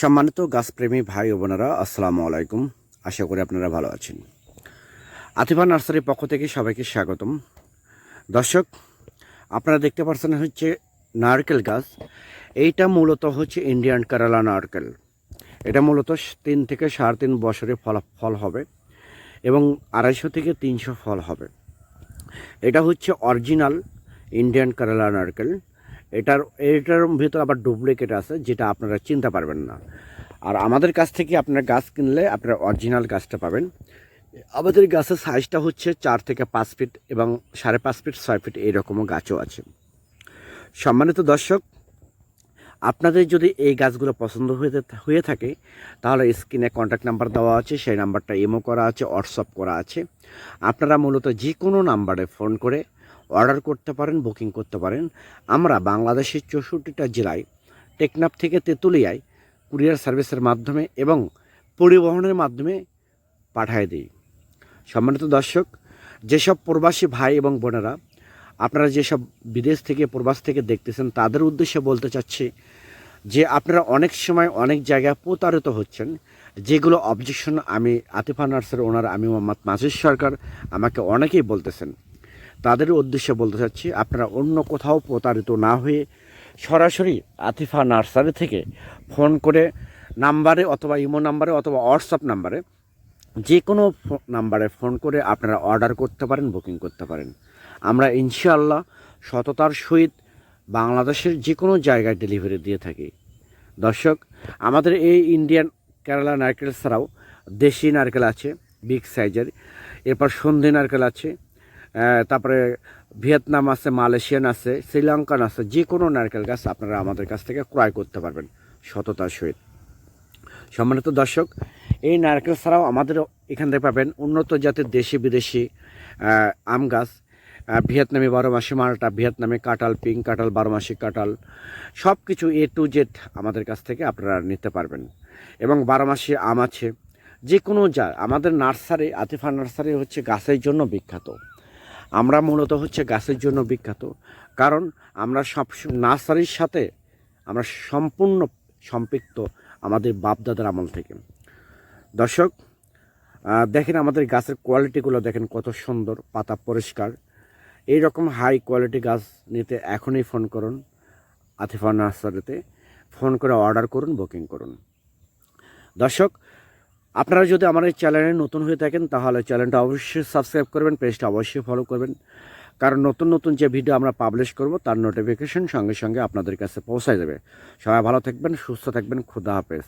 সম্মানিত গাছপ্রেমী ভাই ও বোনেরা, আসসালামু আলাইকুম। আশা করি আপনারা ভালো আছেন। আতিফা নার্সারির পক্ষ থেকে সবাইকে স্বাগতম। দর্শক, আপনারা দেখতে পাচ্ছেন হচ্ছে নারকেল গাছ। এইটা মূলত হচ্ছে ইন্ডিয়ান কেরালা নারকেল। এটা মূলত তিন থেকে সাড়ে তিন বছরে ফল ফল হবে এবং আড়াইশো থেকে তিনশো ফল হবে। এটা হচ্ছে অরিজিনাল ইন্ডিয়ান কেরালা নারকেল। এটার এটার ভিতর আবার ডুপ্লিকেট আছে, যেটা আপনারা চিনতে পারবেন না। আর আমাদের কাছ থেকে আপনার গাছ কিনলে আপনারা অরিজিনাল গাছটা পাবেন। আমাদের গাছের সাইজটা হচ্ছে চার থেকে পাঁচ ফিট এবং সাড়ে পাঁচ ফিট ছয় ফিট এইরকমও গাছও আছে। সম্মানিত দর্শক, আপনাদের যদি এই গাছগুলো পছন্দ হয়ে হয়ে থাকে, তাহলে স্ক্রিনে কন্ট্যাক্ট নাম্বার দেওয়া আছে, সেই নাম্বারটা ইমো করা আছে হোয়াটসঅ্যাপ করা আছে। আপনারা মূলত যে কোনো নাম্বারে ফোন করে অর্ডার করতে পারেন, বুকিং করতে পারেন। আমরা বাংলাদেশের চৌষট্টিটা জেলায়, টেকনাফ থেকে তেঁতুলিয়ায় কুরিয়ার সার্ভিসের মাধ্যমে এবং পরিবহনের মাধ্যমে পাঠিয়ে দিই। সম্মানিত দর্শক, যেসব প্রবাসী ভাই এবং বোনেরা, আপনারা যেসব বিদেশ থেকে, প্রবাস থেকে দেখতেছেন, তাদের উদ্দেশ্যে বলতে চাচ্ছি যে আপনারা অনেক সময় অনেক জায়গায় প্রতারিত হচ্ছেন, যেগুলো অবজেকশন আমি, আতিফা নার্সের ওনার আমি মোহাম্মদ মাসির সরকার আমাকে অনেকেই বলতেছেন। তাদের উদ্দেশ্যে বলতে চাচ্ছি, আপনারা অন্য কোথাও প্রতারিত না হয়ে সরাসরি আতিফা নার্সারি থেকে ফোন করে নাম্বারে অথবা ইমো নাম্বারে অথবা হোয়াটসঅ্যাপ নাম্বারে যে কোনো নাম্বারে ফোন করে আপনারা অর্ডার করতে পারেন, বুকিং করতে পারেন। আমরা ইনশাআল্লাহ সততার সহিত বাংলাদেশের যে কোনো জায়গায় ডেলিভারি দিয়ে থাকি। দর্শক, আমাদের এই ইন্ডিয়ান কেরালা নারকেল ছাড়াও দেশি নারকেল আছে, বিগ সাইজের। এরপর সন্ধি নারকেল আছে তারপরে ভিয়েতনাম আছে, মালয়েশিয়ান আছে, শ্রীলঙ্কান আছে যে কোনো নারকেল গাছ আপনারা আমাদের কাছ থেকে ক্রয় করতে পারবেন সততার সহিত। সম্মানিত দর্শক, এই নারকেল ছাড়াও আমাদের এখান থেকে পাবেন উন্নত জাতের দেশি বিদেশি আম গাছ ভিয়েতনামি বারো মাসি মালটা, ভিয়েতনামি কাঁঠাল, পিঙ্ক কাঁঠাল, বারো মাসি কাঁঠাল সব কিছু এ টু জেড আমাদের কাছ থেকে আপনারা নিতে পারবেন। এবং বারো মাসি আম আছে যে কোনো যা, আমাদের নার্সারি, আতিফা নার্সারি হচ্ছে গাছের জন্য বিখ্যাত। আমরা মূলত হচ্ছে গাছের জন্য বিখ্যাত। কারণ আমরা সব নার্সারির সাথে আমরা সম্পূর্ণ সম্পৃক্ত আমাদের বাপদাদার আমল থেকে। দর্শক দেখেন আমাদের গাছের কোয়ালিটিগুলো দেখেন কত সুন্দর, পাতা পরিষ্কার। এই রকম হাই কোয়ালিটি গাছ নিতে এখনই ফোন করুন, আতিফা নার্সারিতে। ফোন করে অর্ডার করুন, বুকিং করুন। দর্শক আপনারা যদি আমার এই চ্যানেলে নতুন হয়ে থাকেন, তাহলে চ্যানেলটা অবশ্যই সাবস্ক্রাইব করবেন, পেজটা অবশ্যই ফলো করবেন। কারণ নতুন নতুন যে ভিডিও আমরা পাবলিশ করব, তার নোটিফিকেশন সঙ্গে সঙ্গে আপনাদের কাছে পৌঁছায় যাবে। সবাই ভালো থাকবেন, সুস্থ থাকবেন, খুদা হাফেজ।